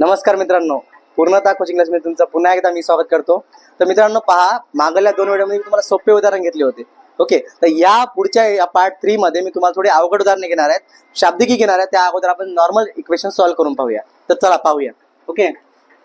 नमस्कार मित्रांनो. पूर्णता कोचिंग क्लासमध्ये तुमचं पुन्हा एकदा मी स्वागत करतो. तर मित्रांनो पहा मागल्या दोन वेळेमध्ये मी तुम्हाला सोपे उदाहरण घेतले होते. ओके? तर या पुढच्या पार्ट थ्री मध्ये मी तुम्हाला थोडी अवघड उदाहरणे घेणार आहेत. शाब्दिकी घेणार आहेत. त्या अगोदर आपण नॉर्मल इक्वेशन सॉल्व्ह करून पाहूया. तर चला पाहूया. ओके?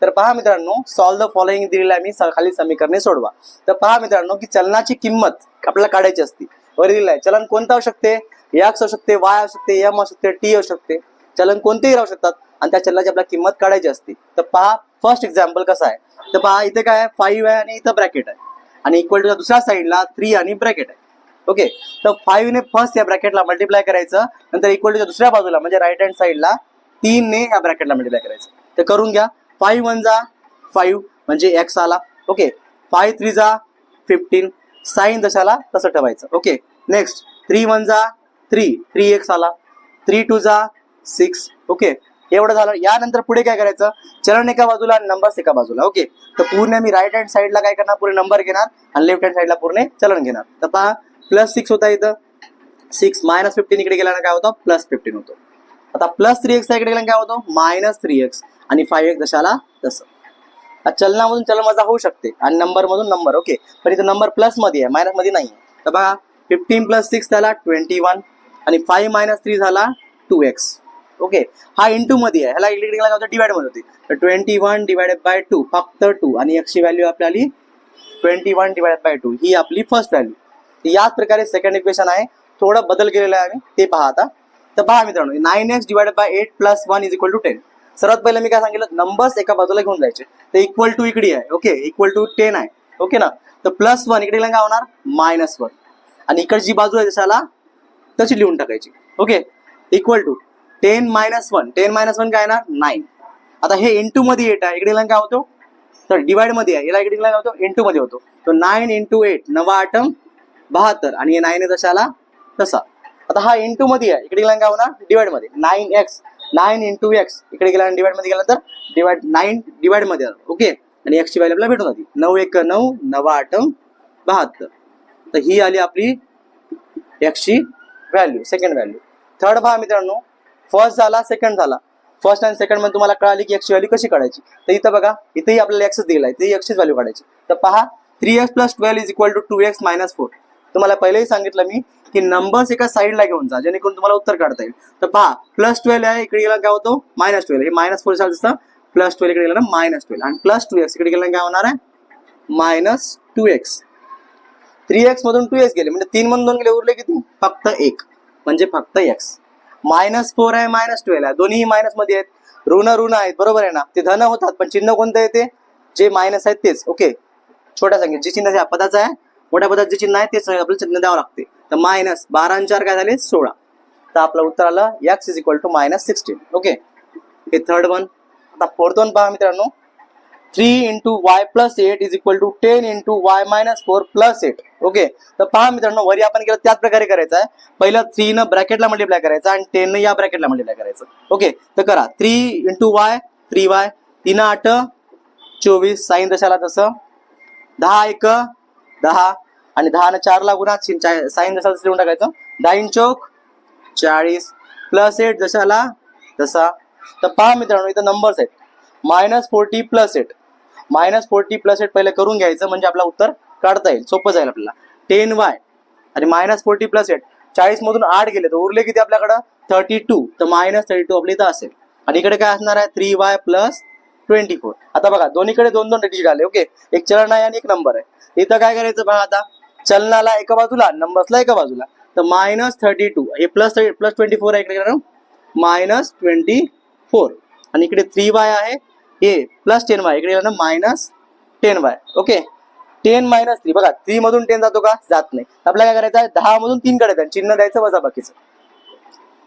तर पहा मित्रांनो सॉल्व द फॉलोइंग दिलेलं आहे मी. खाली समीकरणे सोडवा. तर पहा मित्रांनो की चलनाची किंमत आपल्याला काढायची असते. वर दिलेलं आहे. चलन कोणतं असू शकते? एक्स असू शकते वाय असू शकते एम असू शकते टी असू शकते. चलन कोणतेही राहू शकतात. आणि त्या चलनाची आपल्याला किंमत काढायची असते तर पहा फर्स्ट एक्झाम्पल कसं आहे. तर पहा इथे काय आहे? फाईव्ह आहे आणि इथं ब्रॅकेट आहे. आणि इक्वल टू दुसऱ्या साईडला थ्री आणि ब्रॅकेट आहे. ओके तर फाईव्ह ने फर्स्ट या ब्रॅकेटला मल्टिप्लाय करायचं नंतर इक्वल टूच्या दुसऱ्या बाजूला म्हणजे राईट हँड साईडला तीन ने या ब्रॅकेटला मल्टिप्लाय करायचं. तर करून घ्या. फाईव्ह वन जा फाईव्ह म्हणजे एक्स आला ओके फाईव्ह थ्री जा फिफ्टीन साईन दशाला तसं ठेवायचं. ओके नेक्स्ट थ्री वन जा थ्री थ्री एक्स आला थ्री टू जा सिक्स ओके एवढं झालं. यानंतर पुढे काय करायचं? चलन एका बाजूला आणि नंबर्स एका बाजूला. ओके? तर पूर्ण मी राईट हँड साईडला काय करणार? पूर्ण नंबर घेणार आणि लेफ्ट हँड साईडला पूर्ण चलन घेणार. तर पहा प्लस सिक्स होता इथं. सिक्स मायनस फिफ्टीन इकडे गेल्यानं काय होतं? प्लस फिफ्टीन होतो. आता प्लस थ्री एक्स इकडे गेल्यानं काय होतो? मायनस थ्री एक्स आणि फाईव्ह एक्स जशाला तसं. चलनामधून चलन वजा होऊ शकते. आणि नंबर मधून नंबर ओके? पण इथं नंबर प्लसमध्ये आहे. मायनसमध्ये नाही तर बघा फिफ्टीन प्लस सिक्स झाला ट्वेंटी वन आणि फाईव्ह मायनस थ्री झाला टू एक्स ओके. हा इंटू मध्ये आहे. ह्याला इलेक्ट्रिकला काय होतं? डिवाइडमध्ये होती. तर twenty one divided by two फक्त टू आणि एक्सची value आपल्याली twenty one divided by two ही आपली फर्स्ट व्हॅल्यू याच प्रकारे सेकंड इक्वेशन आहे. थोडं बदल केलेला आहे आम्ही. ते पहा आता. तर पहा मित्रांनो nine X divided by eight plus one is equal to ten सर्वात पहिलं मी काय सांगितलं? नंबर्स एका बाजूला घेऊन जायचे. तर इक्वल टू इकडे आहे. ओके. इक्वल टू टेन आहे. ओके ना? तर प्लस वन इकडे काय होणार? मायनस वन आणि इकडची बाजू आहे जशाला तशी लिहून टाकायची. Okay? Equal to ten minus one ten minus one काय येणार? नाईन आता हे इंटू मध्ये एट आहे. इकडे काय होतो? तर डिवाइडमध्ये आहे. याला इकडे काय होतो? इंटू मध्ये होतो. तो नाईन इंटू एट नवा आटम बहात्तर. आणि हे नाईन जसा आला तसा. आता हा इंटू मध्ये आहे. इकडे गेला काय होणार? डिवाइडमध्ये. Nine X nine into X इकडे गेला डिवाइडमध्ये गेला तर डिवाइड नाईन डिवाइडमध्ये ओके आणि एक्सची व्हॅल्यू आपल्याला भेटून जाते. नऊ एक नऊ नवा आटम बहात्तर. तर ही आली आपली एक्सची व्हॅल्यू सेकंड व्हॅल्यू थर्ड पहा मित्रांनो. फर्स्ट झाला सेकंड झाला. फर्स्ट आणि सेकंडमध्ये तुम्हाला कळाली की एक्सची व्हॅल्यू कशी काढायची. तर इथं बघा इथेही आपल्याला एक्सच दिला आहे. इथेही एक्सचीच व्हॅल्यू काढायची. तर पहा three X plus twelve is equal to two X minus four तुम्हाला पहिलेही सांगितलं मी की नंबर्स एका साईडला घेऊन जा जेणेकरून तुम्हाला उत्तर काढता येईल. तर पहा प्लस ट्वेल्व आहे इकडे गेला काय होतो? मायनस ट्वेल्व हे मायनस फोर दिसतं. प्लस ट्वेल्व इकडे गेला ना मायनस ट्वेल्व आणि प्लस टू एक्स इकडे गेला काय होणार आहे? Minus two X three X मधून टू एक्स गेले. म्हणजे तीन मधून दोन गेले उरले किती? फक्त एक. म्हणजे फक्त एक्स मायनस फोर आहे मायनस ट्वेल्व आहे. दोन्ही मायनसमध्ये आहेत. ऋण ऋण आहेत. बरोबर आहे ना? ते धन होतात पण चिन्ह कोणतं येते जे मायनस आहेत तेच. ओके छोट्या संख्येत जे चिन्ह पदाचं आहे मोठ्या पदात जे चिन्ह आहे तेच आपल्याला चिन्ह द्यावं लागते. तर मायनस बारा चार काय झाले? सोळा. तर आपलं उत्तर आलं X is equal to minus sixteen okay हे थर्ड वन आता फोर्थ वन पहा मित्रांनो. Three into Y plus eight is equal to ten into Y minus four plus eight. Okay? तर पहा मित्रांनो वरी आपण केलं त्याच प्रकारे करायचं आहे. पहिलं थ्री न ब्रॅकेटला मल्टिप्लाय करायचं आणि टेन न या ब्रॅकेटला मल्टिप्लाय करायचं. ओके? तर करा three into Y three Y तीन आठ चोवीस साईन दशाला तसं. दहा एक दहा. आणि दहा न चार गुणा साईन दशाला लिहून टाकायचं. दहा चौक चाळीस. प्लस एट दशाला तसा. तर पहा मित्रांनो इथं नंबर्स आहेत. Minus forty plus eight. Minus forty plus eight पहिले करून घ्यायचं म्हणजे आपला उत्तर काढता येईल. सोपं जाईल आपल्याला. टेन वाय आणि मायनस फोर्टी प्लस एट. चाळीस मधून आठ गेले तर उरले किती आपल्याकडं? Thirty two. तर मायनस थर्टी टू आपली इथं असेल. आणि इकडे काय असणार आहे? Three Y plus twenty four. आता बघा दोन्हीकडे दोन दोन डिजिट आले ओके? एक चलन आहे आणि एक नंबर आहे. इथं काय करायचं बघा आता? चलनाला एका बाजूला नंबर्सला एका बाजूला. तर मायनस थर्टी टू. हे प्लस प्लस ट्वेंटी फोर आहे इकडे मायनस ट्वेंटी फोर. आणि इकडे थ्री वाय आहे ए प्लस टेन वाय इकडे येणार minus ten Y okay ten minus three बघा थ्री मधून टेन जातो का? जात नाही. आपल्याला काय करायचं आहे? दहा मधून तीन काढायचं चिन्ह द्यायचं वजा बाकीचं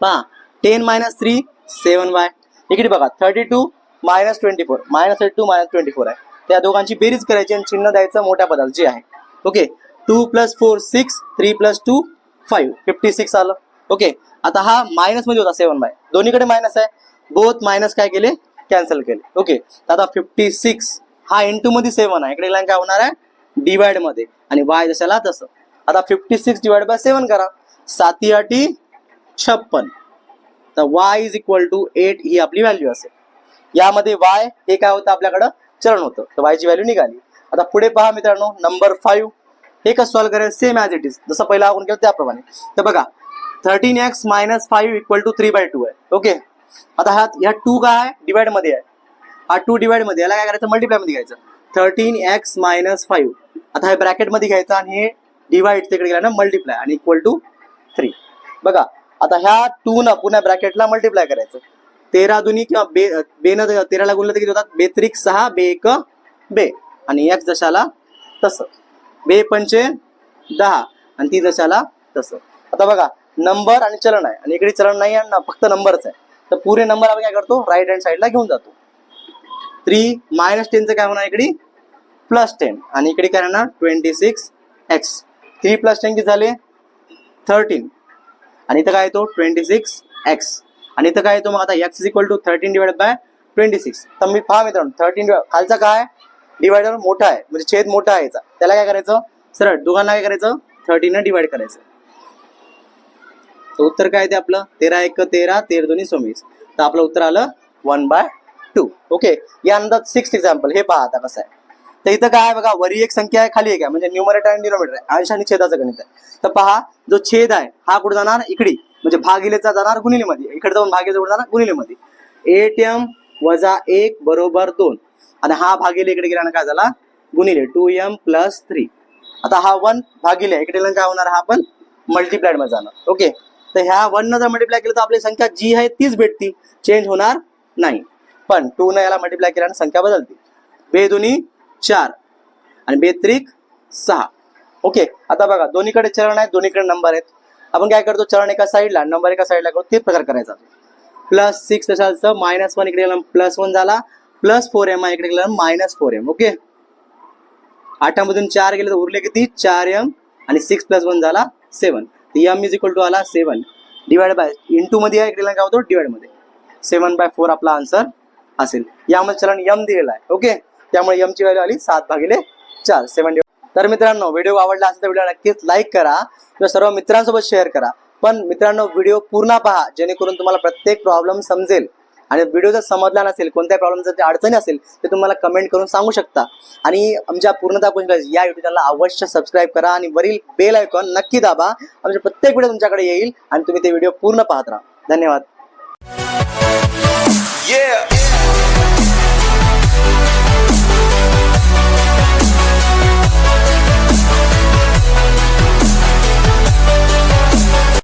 पहा ten minus three seven Y इकडे बघा thirty two minus twenty four minus thirty two minus twenty four आहे. त्या दोघांची बेरीज करायची आणि चिन्ह द्यायचं मोठ्या पदाला जे आहे. Okay two plus four six three plus two five fifty six आलं. ओके आता हा मायनसमध्ये होता सेवन बाय दोन्हीकडे मायनस आहे. बोथ मायनस काय केले? कॅन्सल केले. ओके तर आता फिफ्टी सिक्स हा इंटू मध्ये सेवन आहे. इकडे काय होणार आहे? डिवाइडमध्ये. आणि वाय जशाला तसं. आता fifty six divide by seven करा. साती आठी छप्पन. तर Y is equal to eight ही आपली व्हॅल्यू असेल. यामध्ये वाय हे काय होतं आपल्याकडं? चरण होतं. तर वायची व्हॅल्यू निघाली. आता पुढे पहा मित्रांनो नंबर फाईव्ह हे कसं सॉल्व्ह करेल? सेम ॲज इट इज जसं पहिला आपण केलं त्याप्रमाणे. तर बघा thirteen X minus five equal to three by two आहे. ओके आता हा ह्या टू काय आहे? डिवाइडमध्ये आहे. हा टू डिवाइडमध्ये याला काय करायचं? मल्टिप्लायमध्ये घ्यायचं. थर्टीन एक्स मायनस फाईव्ह आता हे ब्रॅकेटमध्ये घ्यायचं आणि हे डिवाइड तिकडे गेलं ना मल्टिप्लाय आणि इक्वल टू थ्री बघा आता ह्या टू ना पुन्हा ब्रॅकेटला मल्टिप्लाय करायचं. तेरा दुनी किंवा बे बेनं तेराला गुणलं तर किती होतात? बेत्रिक सहा बे एक बे. आणि एक्स जशाला तसं. बे पंचे दहा. आणि ती जशाला तसं. आता बघा नंबर आणि चलन आहे. आणि इकडे चलन नाही आहे ना फक्त नंबरच आहे. तर पुरे नंबर आपण काय करतो? राईट हँड साईडला घेऊन जातो. थ्री मायनस टेनचं काय होणार इकडे? प्लस टेन आणि इकडे काय राहणार? Twenty six X three plus ten किती झाले? थर्टीन आणि इथं काय येतो? ट्वेंटी सिक्स एक्स आणि इथं काय येतो मग आता? X is equal to thirteen divide by twenty six तर मी पहा मित्रांनो थर्टीन खालचा काय? डिवायडर मोठा आहे. म्हणजे छेद मोठा आहे याचा. त्याला काय करायचं? सरळ दोघांना काय करायचं? थर्टीनं डिवाइड करायचं. तर उत्तर काय ते आपलं? तेरा एक तेरा तेर दोन्ही सव्वीस. तर आपलं उत्तर आलं वन बाय टू. ओके यानंतर सिक्स एक्झाम्पल हे पहा आता कसं आहे. तर इथं काय आहे बघा वरी एक संख्या आहे खाली एक आहे. म्हणजे न्यूमरेटर आणि डिनोमिनेटर आहे. अंश आणि छेदाचं गणित आहे. तर पहा जो छेद आहे हा कुठे जाणार? इकडे. म्हणजे भागिलेचा जाणार गुणिलेमध्ये. इकडे जाऊन भागिले कुठे जाणार? गुणिलेमध्ये. एट एम वजा एक बरोबर दोन. आणि हा भागिले इकडे गेल्यानं काय झाला? गुणिले टू एम प्लस थ्री आता हा वन भागिले इकडे काय होणार हा पण मल्टिप्लाइडमध्ये जाणार. ओके तर ह्या वन न जर मल्टिप्लाय केलं तर आपली संख्या जी आहे तीच भेटती. चेंज होणार नाही. पण टू न याला मल्टिप्लाय केल्याने संख्या बदलते. बे दोन्ही चार आणि बेत्रिक सहा. ओके आता बघा दोन्हीकडे चरण आहेत दोन्हीकडे नंबर आहेत. आपण काय करतो? चरण एका साईडला नंबर एका साईडला करतो ते प्रकार करायचा. प्लस सिक्स असायचं मायनस वन इकडे गेला प्लस वन झाला. प्लस फोर एम इकडे गेला मायनस फोर एम ओके आठामधून चार गेले तर उरले किती? चार एम आणि सिक्स प्लस वन झाला seven M is equal to आला सेवन डिवाइड बाय इंटू मध्ये आहे इकडे काय होतो डिवाइडमध्ये. सेवन बाय फोर आपला आन्सर असेल. यामध्ये चलन यम दिलेला आहे ओके त्यामुळे यमची व्हॅल्यू आली सात भागिले चार. सेवन तर मित्रांनो व्हिडिओ आवडला असेल तर व्हिडिओ नक्कीच लाईक करा. किंवा सर्व मित्रांसोबत शेअर करा. पण मित्रांनो व्हिडिओ पूर्ण पहा जेणेकरून तुम्हाला प्रत्येक प्रॉब्लेम समजेल. आणि व्हिडिओ जर समजला नसेल कोणत्या प्रॉब्लेम जर अडचणी असेल तर तुम्हाला कमेंट करून सांगू शकता. आणि आमच्या पूर्णता कुंज या युट्यूब चॅनलला अवश्य सबस्क्राईब करा आणि वरील बेल आयकॉन नक्की दाबा. आमच्या प्रत्येक व्हिडिओ तुमच्याकडे येईल आणि तुम्ही ते व्हिडिओ पूर्ण पाहत राहा. धन्यवाद. Yeah.